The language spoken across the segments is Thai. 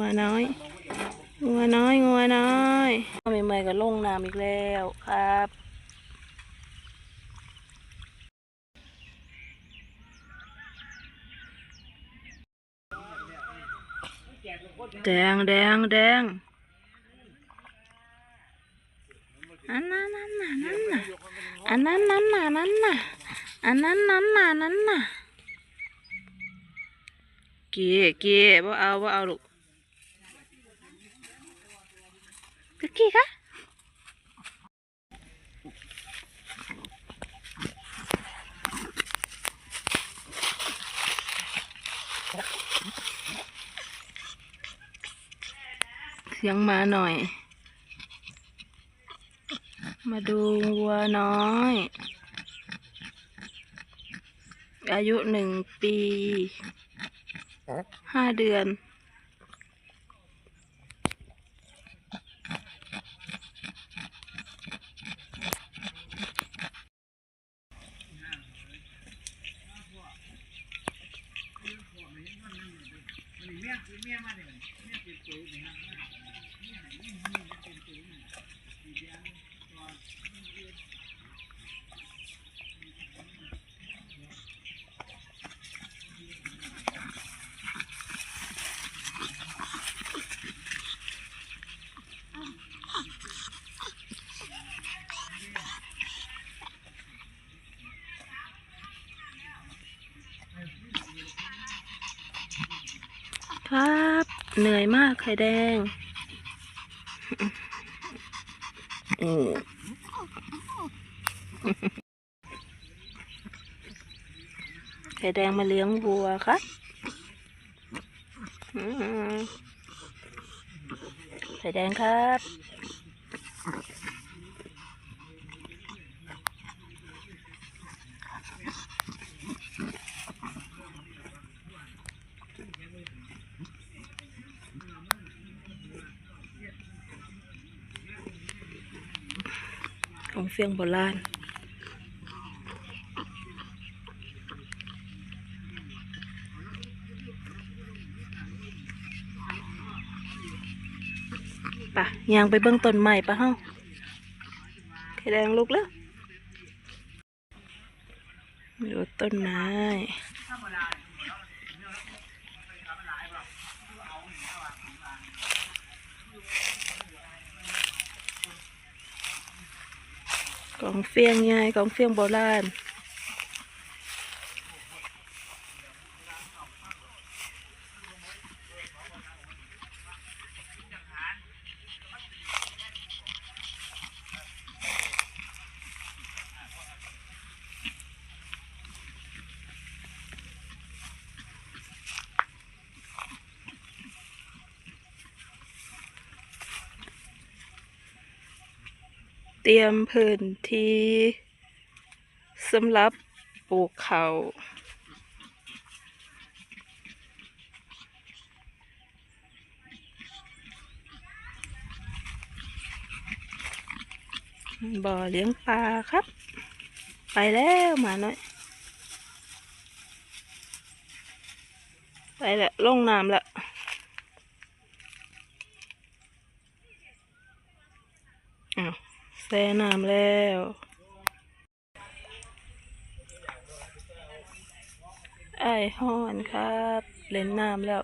งัวน้อยงัวน้อยงัวน้อยใหม่ๆก็ลงน้ำอีกแล้วครับแดงแดงแดงอันนั้นนั่นน่ะนั่นน่ะอันนั้นนั่นน่ะนั่นน่ะอันนั้นนั่นน่ะนั่นน่ะเกี่ยเกี่ยบ่เอาบ่เอาลูก กะกี้คะเสียงมาหน่อย มาดูวัวน้อย อายุหนึ่งปีห้าเดือน ครับ เหนื่อยมากไข่แดงอืมไข่แดงมาเลี้ยงวัวครับไข่แดงครับ ของเฟียงโบราณปะยางไปเบื้องต้นใหม่ปะเฮ้าไข่แดงลุกแล้วดูต้นไม้ กองเฟียงไงกองเฟียงโบราณ ตรียมพื้นที่สำหรับปลูกเขาบ่อเลี้ยงปลาครับ ไปแล้วหมาน้อย ไปแล้วลงน้ำแล้ว อ้าว แซ่น้ำแล้วไอ้ห้อนครับ เล่นน้ำแล้ว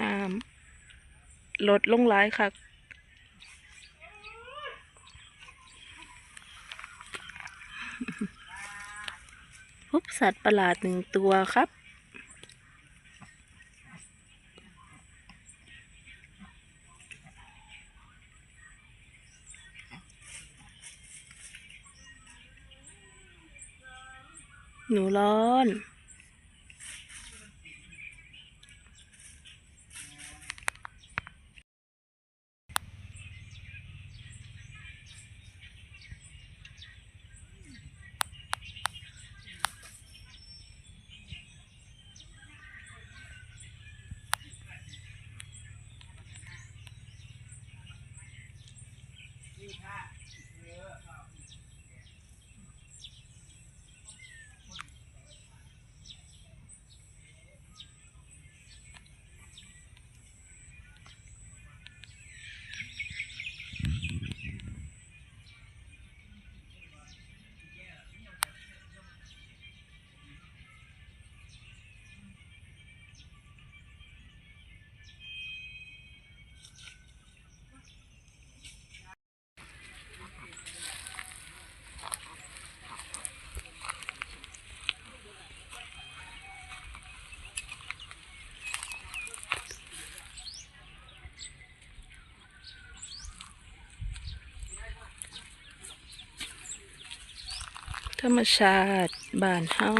น้ำลดลงหลายค่ะพบสัตว์ประหลาดหนึ่งตัวครับ หนูร้อน ค่ะ ธรรมชาติบ้านเฮา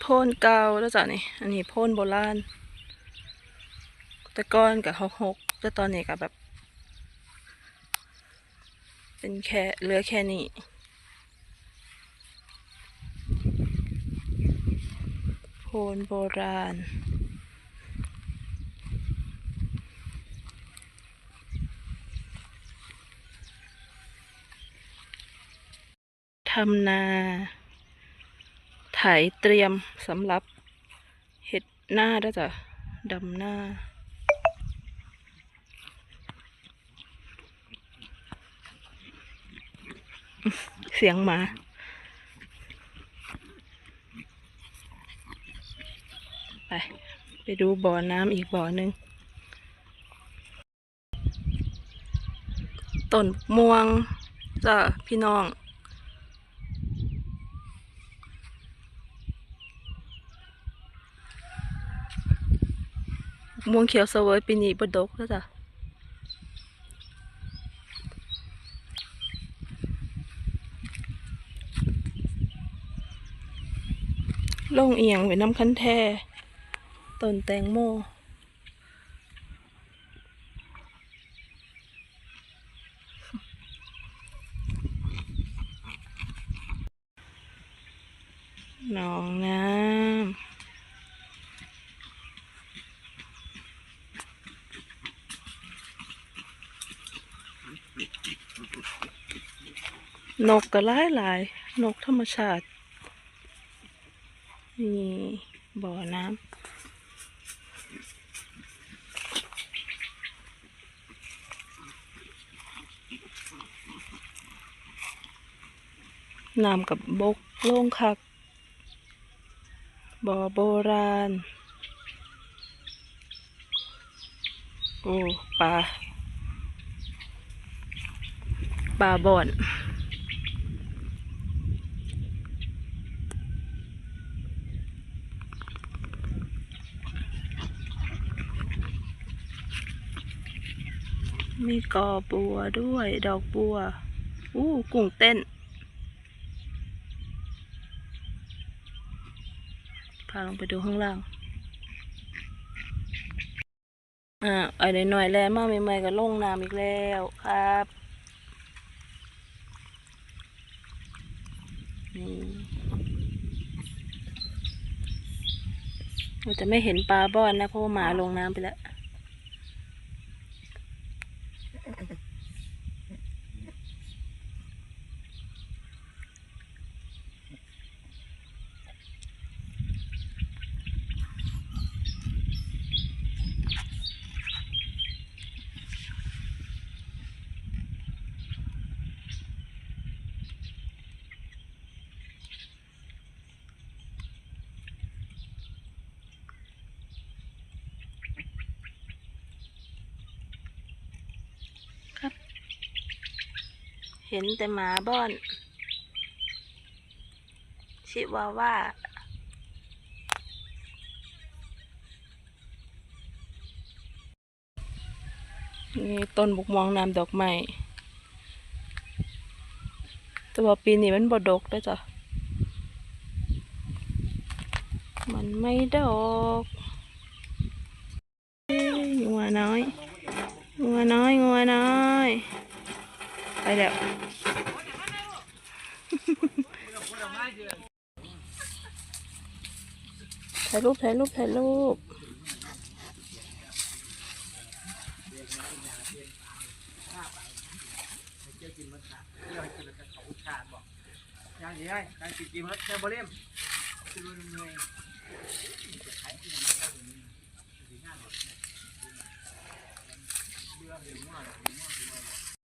โพนเก่าแล้วจ้ะนี่ อันนี้โพนโบราณ แต่ก่อนกับหกหกแต่ตอนนี้ก็แบบ เป็นแค่เหลือแค่นี้โพนโบราณทำนา ไถเตรียมสำหรับเห็ดหน้าด้วยจ้ะดำหน้า เสียงหมาไป ไปดูบ่อน้ำอีกบ่อหนึ่งต้นม่วงจ้ะพี่น้อง ม่วงเขียวเสวยปีนี้บดกแล้วจ้ะลงเอียงไว้น้ำคันแท่ต้นแตงโมหนองน้ำ นกก็หลายหลายนกธรรมชาตินี่บ่อน้ำน้ำกับบกโล่งคัก บ่อโบราณ โอ้ปลาปลาบ่อน มีกอบัวด้วย ดอกบัว อู้กุ้งเต้น พาลงไปดูข้างล่าง อ่าไอ้หน่อยๆแล้วมาใหม่ๆก็ลงน้ำอีกแล้วครับนี่เราจะไม่เห็นปลาบ้อนนะเพราะว่าหมาลงน้ำไปแล้ว ห็นแต่หมาบ้อน ชิวาว่า นี่ต้นบุกมองน้ำดอกไม้แต่ว่าปีนี้มันบดกด้วยจ้ะ มันไม่ดอกเอ้ยงัวน้อยงัวน้อยงัวน้อย ไปแล้วถ่ายรูปถ่ายรูปถ่ายรูปอย่างนี้ไงการกินกินแล้วแค่บริมคือเงยเรื่องเรื่องว่า